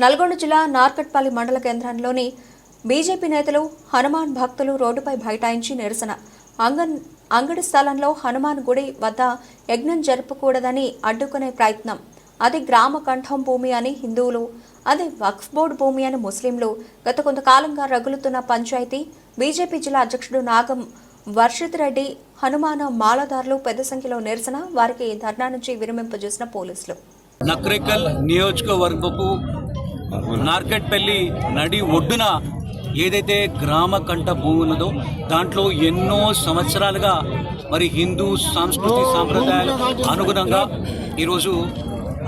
నల్గొండ జిల్లా నార్కట్పల్లి మండల కేంద్రంలోని బీజేపీ నేతలు హనుమాన్ భక్తులు రోడ్డుపై బైఠాయించి నిరసన. అంగన్ అంగడి స్థలంలో హనుమాన్ గుడి వద్ద యజ్ఞం జరపకూడదని అడ్డుకునే ప్రయత్నం. అది గ్రామ కంఠం భూమి అని హిందువులు అది వక్ఫ్ బోర్డు భూమి అని ముస్లింలు గత కొంతకాలంగా రగులుతున్న పంచాయతీ బీజేపీ జిల్లా అధ్యక్షుడు నాగం వర్షిత్ రెడ్డి హనుమాన మాలదారులు పెద్ద సంఖ్యలో నిరసన వారికి ధర్నా నుంచి విరమింపజేసిన పోలీసులు. నక్రేకల్ నియోజకవర్గపు నార్కెట్పల్లి నడి ఒడ్డున ఏదైతే గ్రామ కంట భూమి ఉన్నదో దాంట్లో ఎన్నో సంవత్సరాలుగా మరి హిందూ సాంస్కృతిక సాంప్రదాయాలకు అనుగుణంగా ఈరోజు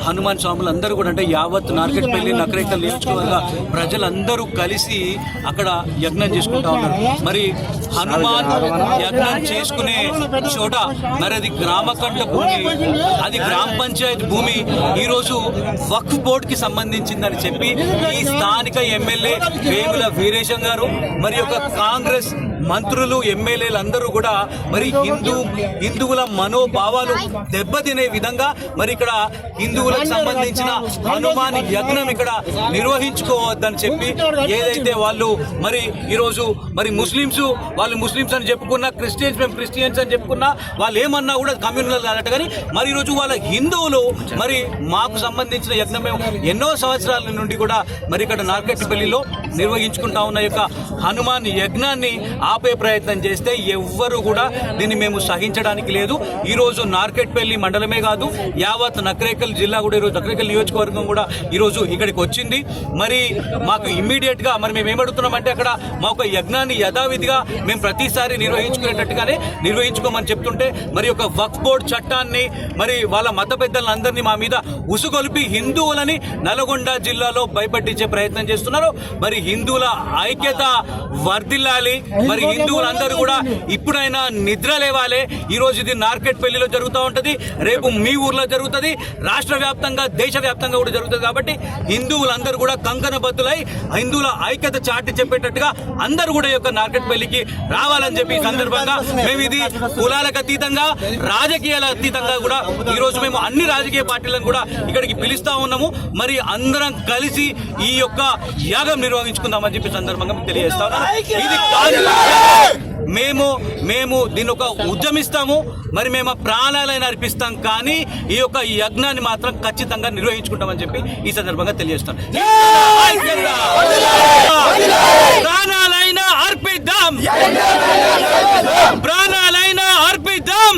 హనుమాన్ స్వాములు అందరూ కూడా అంటే యావత్ నార్కెట్పల్లి నకరేకల్ నియోజకవర్గ ప్రజలందరూ కలిసి అక్కడ యజ్ఞం చేసుకుంటా ఉన్నారు. మరి హనుమాన్ యజ్ఞం చేసుకునే చోట మరి అది గ్రామకంఠ భూమి అది గ్రామ పంచాయతీ భూమి ఈ రోజు వక్ఫ్ బోర్డ్కి సంబంధించిందని చెప్పి ఈ స్థానిక ఎమ్మెల్యే వేముల వీరేశం గారు మరి ఒక కాంగ్రెస్ మంత్రులు ఎమ్మెల్యేలు అందరూ కూడా మరి హిందూ హిందువుల మనోభావాలు దెబ్బతినే విధంగా మరి ఇక్కడ హిందువులకు సంబంధించిన హనుమాన్ యజ్ఞం ఇక్కడ నిర్వహించుకోవద్దని చెప్పి ఏదైతే వాళ్ళు మరి ఈరోజు మరి ముస్లిమ్స్ వాళ్ళు ముస్లిమ్స్ అని చెప్పుకున్నా క్రిస్టియన్స్ మేము క్రిస్టియన్స్ అని చెప్పుకున్నా వాళ్ళు ఏమన్నా కూడా కమ్యూనల్ కాదట కానీ మరి ఈరోజు వాళ్ళ హిందువులు మరి మాకు సంబంధించిన యజ్ఞం మేము ఎన్నో సంవత్సరాల నుండి కూడా మరి ఇక్కడ నార్కెట్పల్లిలో నిర్వహించుకుంటా ఉన్న యొక్క హనుమాన్ యజ్ఞాన్ని ఆపే ప్రయత్నం చేస్తే ఎవ్వరు కూడా దీన్ని మేము సహించడానికి లేదు. ఈరోజు నార్కెట్పల్లి మండలమే కాదు యావత్ నక్రేకల్ జిల్లా కూడా ఈరోజు నక్రేకల్ నియోజకవర్గం కూడా ఈరోజు ఇక్కడికి వచ్చింది. మరి మాకు ఇమ్మీడియట్గా మరి మేము ఏమడుగుతున్నామంటే అక్కడ మా ఒక యజ్ఞాన్ని యథావిధిగా మేము ప్రతిసారి నిర్వహించుకునేటట్టుగానే నిర్వహించుకోమని చెప్తుంటే మరి ఒక వక్ఫ్ బోర్డ్ చట్టాన్ని మరి వాళ్ళ మత పెద్దలందరినీ మా మీద ఉసుగొలిపి హిందువులని నల్గొండ జిల్లాలో భయపట్టించే ప్రయత్నం చేస్తున్నారు. మరి హిందువుల ఐక్యత వర్ధిల్లాలి. మరి హిందువులందరూ కూడా ఇప్పుడైనా నిద్ర లేవాలి. ఈ రోజు ఇది నార్కెట్ పెళ్ళిలో జరుగుతూ ఉంటది. రేపు మీ ఊర్లో జరుగుతుంది. రాష్ట్ర వ్యాప్తంగా దేశ వ్యాప్తంగా కూడా జరుగుతుంది కాబట్టి హిందువులందరూ కూడా కంకణబద్దులై హిందువుల ఐక్యత చాటి చెప్పేటట్టుగా అందరూ కూడా ఈ యొక్క నార్కెట్ పెళ్ళికి రావాలని చెప్పి సందర్భంగా మేము ఇది కులాలకు అతీతంగా రాజకీయాల అతీతంగా కూడా ఈరోజు మేము అన్ని రాజకీయ పార్టీలను కూడా ఇక్కడికి పిలుస్తా ఉన్నాము. మరి అందరం కలిసి ఈ యొక్క యాగం నిర్వహించుకుందామని చెప్పి సందర్భంగా మీకు తెలియజేస్తా ఉన్నాను. ఇది కాదు. మేము మేము దీని ఒక ఉద్యమిస్తాము మరి మేము ప్రాణాలైన అర్పిస్తాం కానీ ఈ యొక్క యజ్ఞాన్ని మాత్రం ఖచ్చితంగా నిర్వహించుకుంటామని చెప్పి ఈ సందర్భంగా తెలియజేస్తాం. ప్రాణాలైనా అర్పిద్దాం. ప్రాణాలైనా అర్పిద్దాం.